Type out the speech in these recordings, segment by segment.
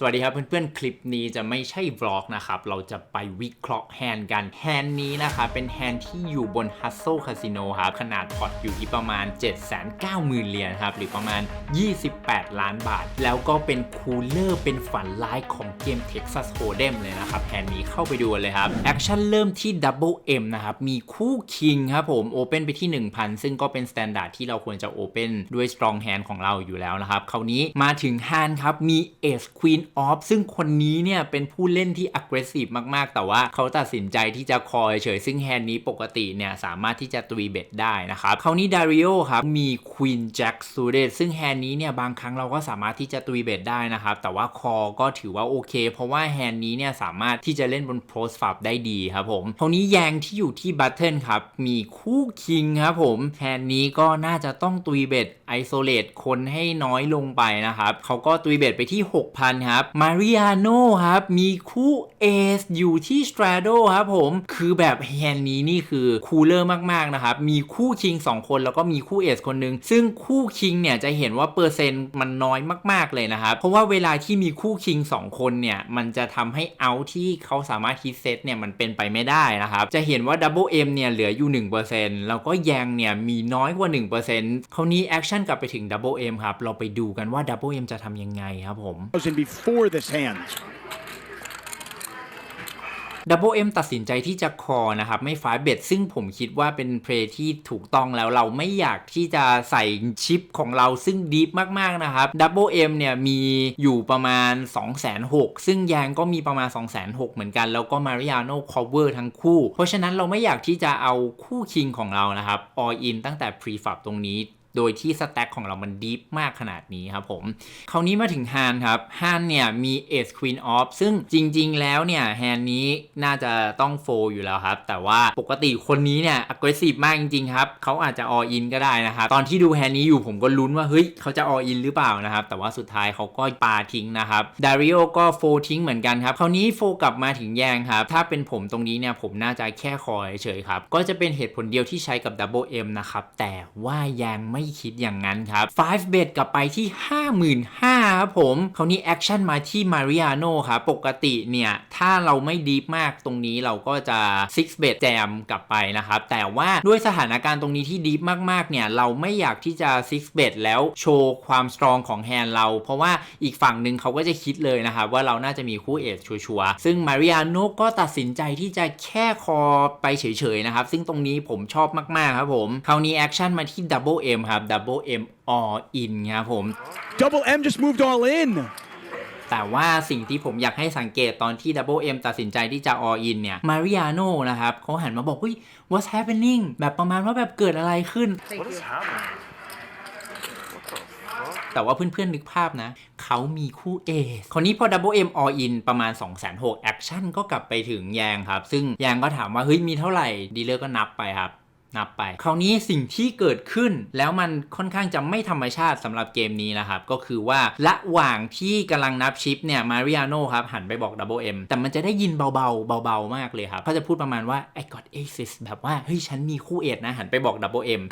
สวัสดีครับเพื่อนๆ คลิปนี้จะไม่ใช่วล็อกนะครับ เราจะไปวิเคราะห์แฮนด์กัน แฮนด์นี้นะคะเป็นแฮนด์ที่อยู่บน Hustle Casino ครับ ขนาดพอร์ตอยู่ที่ประมาณ 790,000เหรียญครับ หรือประมาณ 28 ล้านบาท แล้วก็เป็นคูลเลอร์เป็นฝันร้ายของเกม Texas Hold'em เลยนะครับ แฮนด์นี้เข้าไปดูเลยครับ แอคชั่นเริ่มที่ Double M นะครับ มีคู่คิงครับผมโอเ n นไปที่ 1,000 ซึ่งก็เป็น s t ต n d า r d ที่เราควรจะโอเ n นด้วย Strong Hand ของเราอยู่แล้วนะครับคราวนี้มาถึง Hand ครับมี Ace Queen Off ซึ่งคนนี้เนี่ยเป็นผู้เล่นที่ aggressive มากๆ แต่ว่าเขาตัดสินใจที่จะคอยเฉยซึ่งแฮนด์นี้ปกติเนี่ยสามารถที่จะตีเบ็ดได้นะครับคราวนี้ดาริโอครับมี Queen Jack suited ซึ่งแฮนด์นี้เนี่ยบางครั้งเราก็สามารถที่จะตีเบ็ดได้นะครับแต่ว่าคอก็ถือว่าโอเค เพราะว่าแฮนด์นี้เนี่ยสามารถที่จะเล่นบน p r o s f a b ได้ดีครับผมคราวนี้แยงที่อยู่ที่บัตเทิลครับมีคู่คิงครับผมแฮนด์นี้ก็น่าจะต้องตีเบ็ดไอโซเลตคนให้น้อยลงไปนะครับเขาก็ตีเบ็ดไปที่ 6,000ครับมาริอาโนครับ มีคู่เอสอยู่ที่สตราโดครับผม คือแบบแฮนด์นี้นี่คือคูลเลอร์มากๆนะครับ มีคู่คิง 2 คนแล้วก็มีคู่เอสคนหนึ่งซึ่งคู่คิงเนี่ยจะเห็นว่าเปอร์เซ็นต์มันน้อยมากๆเลยนะครับ เพราะว่าเวลาที่มีคู่คิง 2 คนเนี่ย มันจะทำให้เอาที่เขาสามารถฮิตเซตเนี่ยมันเป็นไปไม่ได้นะครับ จะเห็นว่าดับเบิลเอ็มเนี่ยเหลืออยู่ 1%แล้วก็แยงเนี่ยมีน้อยกว่า 1%คราวนี้แอคชั่นกลับไปถึงดับเบิลเอ็มครับ เราไปดูกันว่าดับเบิลเอ็มจะทำยังไงครับผม before this hand. ดับเบิลเอ็มตัดสินใจที่จะคอนะครับ ไม่ฟ้าเบ็ดซึ่งผมคิดว่าเป็นเพลย์ที่ถูกต้องแล้วเราไม่อยากที่จะใส่ชิปของเราซึ่งดีฟมาก ๆ นะครับดับเบิลเอ็มเนี่ยมีอยู่ประมาณ 2 6 0 0 0ซึ่งยางก็มีประมาณ 2 6 0 0 0เหมือนกัน แล้วก็มาริอาโน่คอเวอร์ทั้งคู่ เพราะฉะนั้นเราไม่อยากที่จะเอาคู่คิงของเรานะครับออินตั้งแต่พรีฟับตรงนี้ โดยที่สแต็กของเรามันดีฟมากขนาดนี้ครับผม คราวนี้มาถึงฮานครับฮานเนี่ยมีเอ e ควีนออฟซึ่งจริง ๆ แล้วเนี่ยแฮนนี้น่าจะต้องโฟอยู่แล้วครับ แต่ว่าปกติคนนี้เนี่ย aggressive มากจริง ๆ ครับเขาอาจจะออินก็ได้นะครับ ตอนที่ดูแฮนนี้อยู่ผมก็ลุ้นว่า เฮ้ยเขาจะออินหรือเปล่านะครับ แต่ว่าสุดท้ายเขาก็ปาทิ้งนะครับดาริโอก็โฟทิ้งเหมือนกันครับ คราวนี้โฟกลับมาถึงแยงครับ ถ้าเป็นผมตรงนี้เนี่ยผมน่าจะแค่คอยเฉยครับ ก็จะเป็นเหตุผลเดียวที่ใช้กับ Double M นะครับ แต่ว่ายังไม่คิดอย่างนั้นครับ 5 bet กลับไปที่5ครับผมคราวนี้แอคชั่นมาที่มาริอาโน่ครับปกติเนี่ยถ้าเราไม่ดีฟมากตรงนี้เราก็จะ6 bet แจมกลับไปนะครับ แต่ว่าด้วยสถานการณ์ตรงนี้ที่ดีฟมากๆเนี่ยเราไม่อยากที่จะ6 bet แล้วโชว์ความสตรองของแฮนด์เรา เพราะว่าอีกฝั่งหนึ่งเขาก็จะคิดเลยนะครับว่าเราน่าจะมีคู่เอสชัวร์ซึ่งมาริอาโน่ก็ตัดสินใจที่จะแค่คอไปเฉยๆนะครับ ซึ่งตรงนี้ผมชอบมากๆครับผมคราวนี้แอคชั่นมาที่ Double M ครับ Double M all in ครับผม Double M just moved all in. แต่ว่าสิ่งที่ผมอยากให้สังเกตตอนที่ Double M ตัดสินใจที่จะ all in เนี่ย มาริอาโน่นะครับเขาหันมาบอกเฮ้ย what's happening แบบประมาณว่าแบบเกิดอะไรขึ้น What is happening? แต่ว่าเพื่อนๆนึกภาพนะ เขามีคู่เอสคนนี้พอ Double M all in ประมาณ 2 6 0 0 0แอคชั่นก็กลับไปถึงแยงครับ ซึ่งแยงก็ถามว่าเฮ้ยมีเท่าไหร่ดีลเลอร์ก็นับไปครับ นับไป คราวนี้สิ่งที่เกิดขึ้นแล้วมันค่อนข้างจะไม่ธรรมชาติสำหรับเกมนี้นะครับ ก็คือว่าระหว่างที่กำลังนับชิปเนี่ยมาริอาโน่ครับ หันไปบอก Double M แต่มันจะได้ยินเบาๆเบาๆมากเลยครับเขาจะพูดประมาณว่า I got aces แบบว่า เฮ้ย ฉันมีคู่เอสนะ หันไปบอก Double M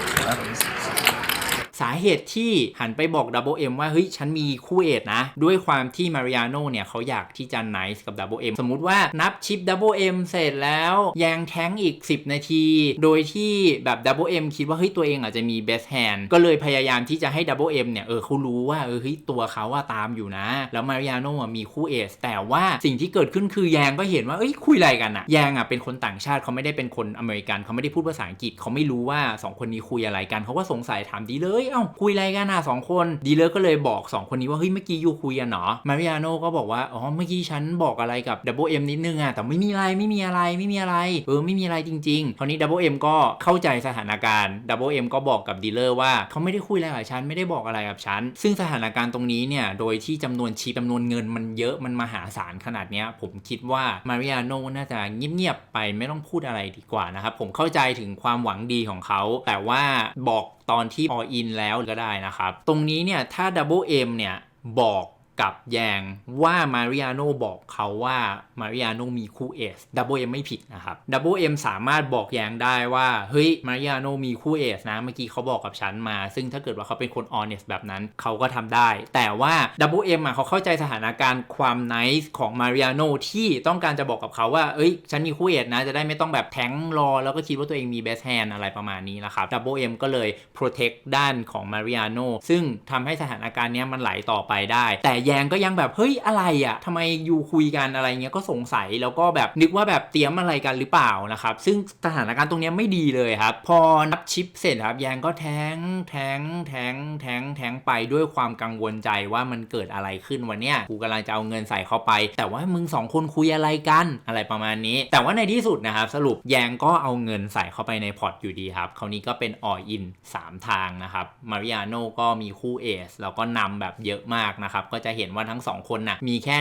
สาเหตุที่หันไปบอก Double M ว่าเฮ้ยฉันมีคู่เอทนะ ด้วยความที่มาริอาโน่เนี่ยเขาอยากที่จะไนส์กับ Double M สมมุติว่านับชิป Double M เสร็จแล้วแยงแท้งอีก 10 นาที โดยที่แบบ Double M คิดว่าเฮ้ยตัวเองอาจจะมี best hand ก็เลยพยายามที่จะให้ Double M เนี่ยเออเขารู้ว่าเออเฮ้ยตัวเขาว่าตามอยู่นะ แล้วมาริอาโน่มีคู่เอทแต่ว่าสิ่งที่เกิดขึ้นคือแยงก็เห็นว่าเอ้ยคุยอะไรกันอะแยงอะเป็นคนต่างชาติเขาไม่ได้เป็นคนอเมริกันเขาไม่ได้พูดภาษาอังกฤษเขาไม่รู้ว่าสองคนนี้คุยอะไรกันเขาก็สงสัยถามดีเลยเอ้าคุยอะไรกันอะสองคนดีเลอร์ก็เลยบอก 2 คนนี้ว่าเฮ้ยเมื่อกี้ยูคุยกันเหรอมาริอาโน่ก็บอกว่าอ๋อเมื่อกี้ฉันบอกอะไรกับดับเบิลเอ็มนิดนึงอะแต่ไม่มีอะไรไม่มีอะไรไม่มีอะไรเออไม่มีอะไรจริงๆคราวนี้ดับเบิลเอ็มก็เข้าใจสถานการณ์ดับเบิลเอ็มก็บอกกับดีลเลอร์ว่าเขาไม่ได้คุยอะไรกับฉันไม่ได้บอกอะไรกับฉันซึ่งสถานการณ์ตรงนี้เนี่ยโดยที่จำนวนชีจำนวนเงินมันเยอะมันมหาศาลขนาดเนี้ยผมคิดว่ามาริอาโน่น่าจะเงียบๆไปไม่ต้องพูดอะไรดีกว่านะครับผมเข้าใจถึงความหวังดีของเขา แต่ว่าบอกตอนที่ all in แล้วก็ได้นะครับ ตรงนี้เนี่ยถ้า Double M เนี่ยบอก กับแยงว่ามาริอาโนบอกเขาว่ามาริอาโนมีคู่เอสดับเบิลเอ็มไม่ผิดนะครับดับเบิลเอ็มสามารถบอกแยงได้ว่าเฮ้ยมาริอาโนมีคู่เอสนะเมื่อกี้เขาบอกกับฉันมา ซึ่งถ้าเกิดว่าเขาเป็นคนออเนสแบบนั้นเขาก็ทำได้ แต่ว่าดับเบิลเอ็มอะเขาเข้าใจสถานการณ์ความไนส์ของมาริอาโนที่ต้องการจะบอกกับเขาว่าเอ้ยฉันมีคู่เอสนะจะได้ไม่ต้องแบบแทงรอ แล้วก็คิดว่าตัวเองมีเบสแฮนอะไรประมาณนี้นะครับดับเบิลเอ็มก็เลย protect ด้านของมาริอาโนซึ่งทำให้สถานการณ์นี้มันไหลต่อไปได้แต่แยงก็ยังแบบเฮ้ยอะไรอะ่ะทำไมอยู่คุยกันอะไรเงี้ยก็สงสัยแล้วก็แบบนึกว่าแบบเตรียมอะไรกันหรือเปล่านะครับซึ่งสถานการณ์ตรงนี้ไม่ดีเลยครับ พอนับชิปเสร็จครับแยงก็แทงแทงแทงแทงแทงไปด้วยความกังวลใจว่ามันเกิดอะไรขึ้นวันเนี้ยกูกำลังจะเอาเงินใส่เข้าไป แต่ว่ามึงสองคนคุยอะไรกันอะไรประมาณนี้ แต่ว่าในที่สุดนะครับสรุปแยงก็เอาเงินใส่เข้าไปในพอร์ตอยู่ดีครับคราวนี้ก็เป็นอออิน3 ทางนะครับมาริอาโนก็มีคู่เอสแล้วก็นำแบบเยอะมากนะครับก็จะเห็นว่าทั้ง2คนนะ่ะมีแค่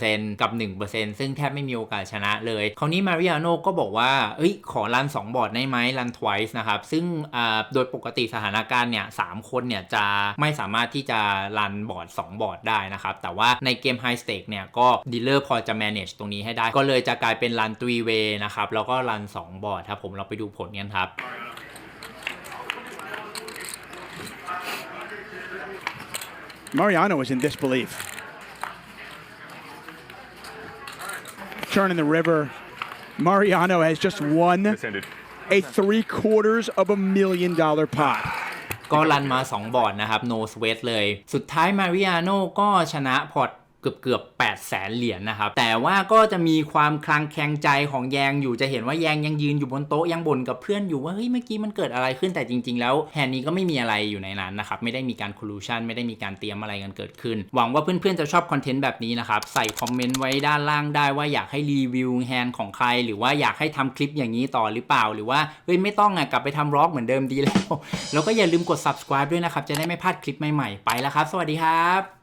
1%กับ 1%ซึ่งแทบไม่มีโอกาสชนะเลยคราวนี้มาริอาโนก็บอกว่าเอ้ยขอรัน2 บอร์ดได้ไหมรัน twice นะครับซึ่งโดยปกติสถานการณ์เนี่ยสามคนเนี่ยจะไม่สามารถที่จะรันบอร์ด2 บอร์ดได้นะครับแต่ว่าในเกม High Stake เนี่ยก็ดีลเลอร์พอจะ manage ตรงนี้ให้ได้ ก็เลยจะกลายเป็นรัน three way นะครับแล้วก็รัน2 บอร์ดครับผมเราไปดูผลกันครับ Mariano was in disbelief. Turn in the river. Mariano has just won This ended. a three quarters of a million dollar pot. ก็รันมา 2 บอร์ดนะครับ no sweat เลย สุดท้ายมาริอาโนก็ชนะพอร์ต เกือบเกือบ8แสนเหรียญนะครับ แต่ว่าก็จะมีความคลางแคลงใจของแยงอยู่จะเห็นว่าแยงยังยืนอยู่บนโต๊ะยังบ่นกับเพื่อนอยู่ว่าเฮ้ยเมื่อกี้มันเกิดอะไรขึ้นแต่จริง ๆ แล้วแฮนนี้ก็ไม่มีอะไรอยู่ในนั้นนะครับ ไม่ได้มีการค o ลูชันไม่ได้มีการเตรียมอะไรกันเกิดขึ้น หวังว่าเพื่อนๆจะชอบคอนเทนต์แบบนี้นะครับใส่คอมเมนต์ไว้ด้านล่างได้ว่าอยากให้รีวิวแฮนของใคร หรือว่าอยากให้ทำคลิปอย่างนี้ต่อหรือเปล่า หรือว่าเฮ้ยไม่ต้องอะกลับไปทำร็อกเหมือนเดิมดีแล้วแล้วก็อย่าลืมกด subscribe ด้วยนะครับจะได้ไม่พลาดคลิปใหม่ๆไปแล้วครับ สวัสดีครับ